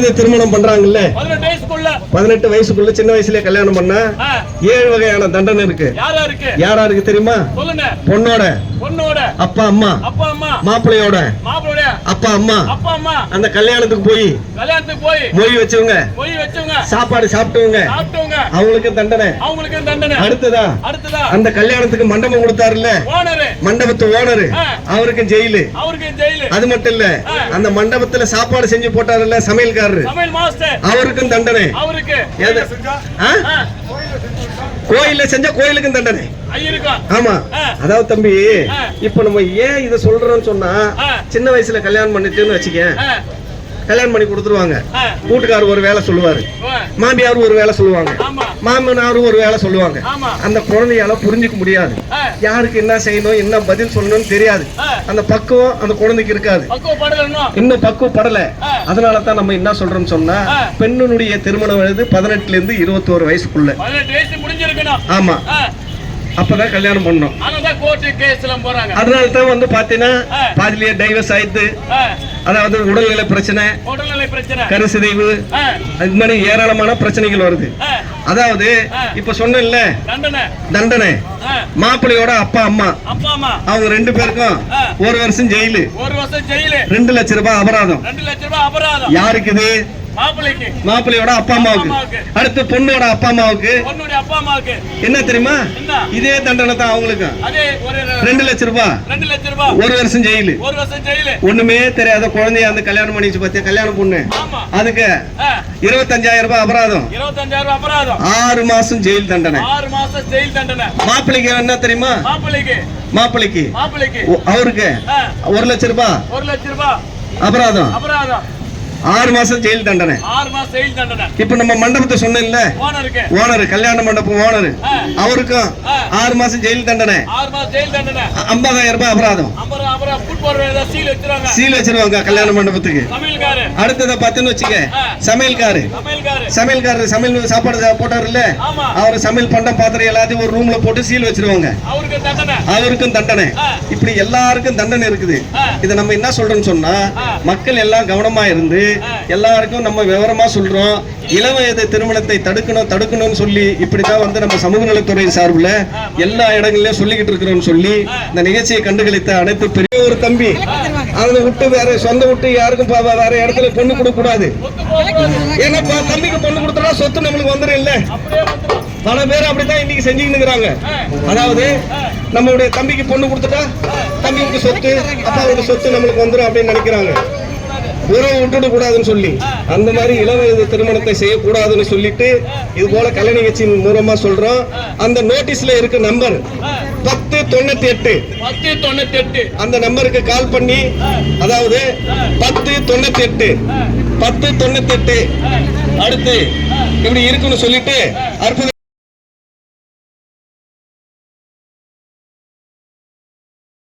வயது திருமணம் பண்றாங்கல்ல? பதினெட்டு வயசுக்குள்ள. சின்ன வயசுல கல்யாணம் பண்ணா ஏழு வகையான தண்டனை இருக்கு. யாரா இருக்கு தெரியுமா? பொண்ணோட. பொண்ணோட. அப்பா அம்மா. அப்பா அம்மா. மாப்பிள்ளையோட. அப்பா அம்மா. அப்பா அம்மா. அந்த கல்யாணத்துக்கு போய் கல்யாணத்துக்கு போய் மொய் வச்சவங்க. சாப்பாடு சாப்பிட்டவங்க. அவங்களுக்கு தண்டனை. அடுத்ததா? அடுத்ததா? அந்த கல்யாணத்துக்கு மண்டபம் கொடுத்தாருல்ல? மண்டபத்து ஓனரு. அவருக்கு ஜெயிலு. அது மட்டும் இல்ல அந்த மண்டபத்துல சாப்பாடு செஞ்சு போட்டாருல்ல சமையல்காரரு. சமையல் மாஸ்டர். அவருக்கும் தண்டனை. கோயில்ல செஞ்ச? கோயிலுக்கும் தண்டனை. ஆமா. அதாவது தம்பி. இப்ப நம்ம ஏன் இத சொல்றோம்னு சொன்னா. சின்ன வயசுல கல்யாணம் பண்ணிட்டுன்னு வச்சுக்க கல்யாணம் பண்ணி கொடுத்துருவாங்க. வீட்டுக்காரர் ஒரு வேலை சொல்லுவாரு. மாமியார் ஒரு வேலை சொல்லுவாங்க. மாமனாரும் ஒரு வேலை சொல்லுவாங்க. அந்த குழந்தையால புரிஞ்சுக்க முடியாது. யாருக்கு என்ன செய்யணும் என்ன பதில் சொல்லணும்னு தெரியாது. அந்த பக்குவம் அந்த குழந்தைக்கு இருக்காது. இன்னும். பக்குவப்படல. அதனால தான் நம்ம என்ன சொல்றோம்னு சொன்னா. பெண்ணுடைய திருமணம் வயது பதினெட்டுல இருந்து இருபத்தோரு வயசுக்குள்ள. பதினெட்டு வயசு முடிஞ்சிருக்கணும். ஆமா. அப்பதான் கல்யாணம் போறாங்க. அதனால தான் வந்து பாத்தீங்கன்னா. பாதிலேயே டைவர்ஸ் ஆயிடுது அதாவது உடல்நல பிரச்சனை கருசிதைவு அது மாதிரி ஏராளமான பிரச்சனைகள் வருது. அதாவது. இப்ப சொன்னேன்ல தண்டனை. மாப்பிள்ளையோட அப்பா அம்மா. அப்பா அம்மா. அவங்க ரெண்டு பேருக்கும். ஒரு வருஷம் ஜெயிலு. ஒரு வருஷம் ஜெயிலு. ரெண்டு லட்சம் ரூபாய் அபராதம். ரெண்டு லட்சம் ரூபாய் அபராதம். யாருக்கு இது? மாப்பிள்ளையோட அப்பா அம்மாவுக்கு. அடுத்து பொண்ணோட அப்பா அம்மாவுக்கு. என்ன தெரியுமா? இதே தண்டனை தான் அவங்களுக்கு. ரெண்டு லட்சம் ரூபாய் ரெண்டு லட்சம் ரூபாய் ஒரு வருஷம் ஜெயிலு. ஒரு வருஷம் ஜெயிலு. ஒண்ணுமே தெரியாத குழந்தைய அந்த கல்யாணம் பண்ணிச்சு பார்த்தியா கல்யாணம் பொண்ணு. அதுக்கு இருபத்தஞ்சாயிரம் ரூபாய் அபராதம். ஆறு மாசம் ஜெயில் தண்டனை. மாப்பிள்ளைக்கு என்ன தெரியுமா? மாப்பிள்ளைக்கு. அவருக்கு ஆ, ஒரு லட்சம் ரூபாய் ஒரு லட்சம் ரூபாய் அபராதம். அபராதம். ஆறு மாசம் ஜெயில் தண்டனை. இப்ப நம்ம மண்டபத்தை ஓனருக்கு. ஓனர் கல்யாண மண்டபம் ஓனர். அவருக்கும். ஆறு மாசம் ஜெயில் தண்டனை. ஐம்பதாயிரம் ரூபாய் அபராதம். சீல் வச்சிருவாங்க. கல்யாண மண்டபத்துக்கு. அடுத்தத பார்த்துன்னு வச்சுக்க. சமையல்காரு. சமையல்காரு. சமையல் சாப்பாடு போட்டாருல்ல? ஆமா. அவர் சமையல் பண்டம் பாத்திரம் எல்லாத்தையும் ஒரு ரூம்ல போட்டு சீல் வச்சிருவாங்க. அவருக்கும் தண்டனை. இப்படி எல்லாருக்கும் தண்டனை இருக்குது. இத நம்ம என்ன சொல்றோம்னு சொன்னா. மக்கள் எல்லாம் கவனமா இருந்து. எல்லாருக்கும் நம்ம விவரமா சொல்றோம். இளவயது திருமணத்தை தடுக்கணும் தடுக்கணும்னு சொல்லி இப்படிதான் வந்து நம்ம சமூக நலத்துறை சார்பில் எல்லா இடங்கள்லயும் சொல்லிக்கிட்டு இருக்கிறோம்னு சொல்லி இந்த நிகழ்ச்சியை கண்டுகளித்த அனைத்து பெரிய ஒரு தம்பி அவனை விட்டு வேற சொந்த விட்டு யாருக்கும் பா- வேற இடத்துல பொண்ணு கொடுக்க கூடாது. ஏன்னா தம்பிக்கு பொண்ணு கொடுத்தா சொத்து நம்மளுக்கு வந்துடும் இல்ல பல பேர் அப்படித்தான் இன்னைக்கு செஞ்சுக்கிட்டு அதாவது நம்மளுடைய தம்பிக்கு பொண்ணு கொடுத்துட்டா தம்பிக்கு சொத்து அப்பாவோட சொத்து நம்மளுக்கு வந்துடும் அப்படின்னு நினைக்கிறாங்க. உறவு விட்டுட கூடாதுன்னு சொல்லி. அந்த மாதிரி இளவயது திருமணத்தை செய்யக்கூடாதுன்னு சொல்லிட்டு இது போல கலை நிகழ்ச்சியின் மூலமா சொல்றோம். அந்த நோட்டீஸ்ல இருக்க நம்பர் பத்து தொண்ணூத்தி எட்டு பத்து தொண்ணூத்தி எட்டு அந்த நம்பருக்கு கால் பண்ணி அதாவது பத்து தொண்ணூத்தி எட்டு பத்து தொண்ணூத்தி எட்டு அடுத்து இப்படி இருக்குன்னு சொல்லிட்டு அற்புத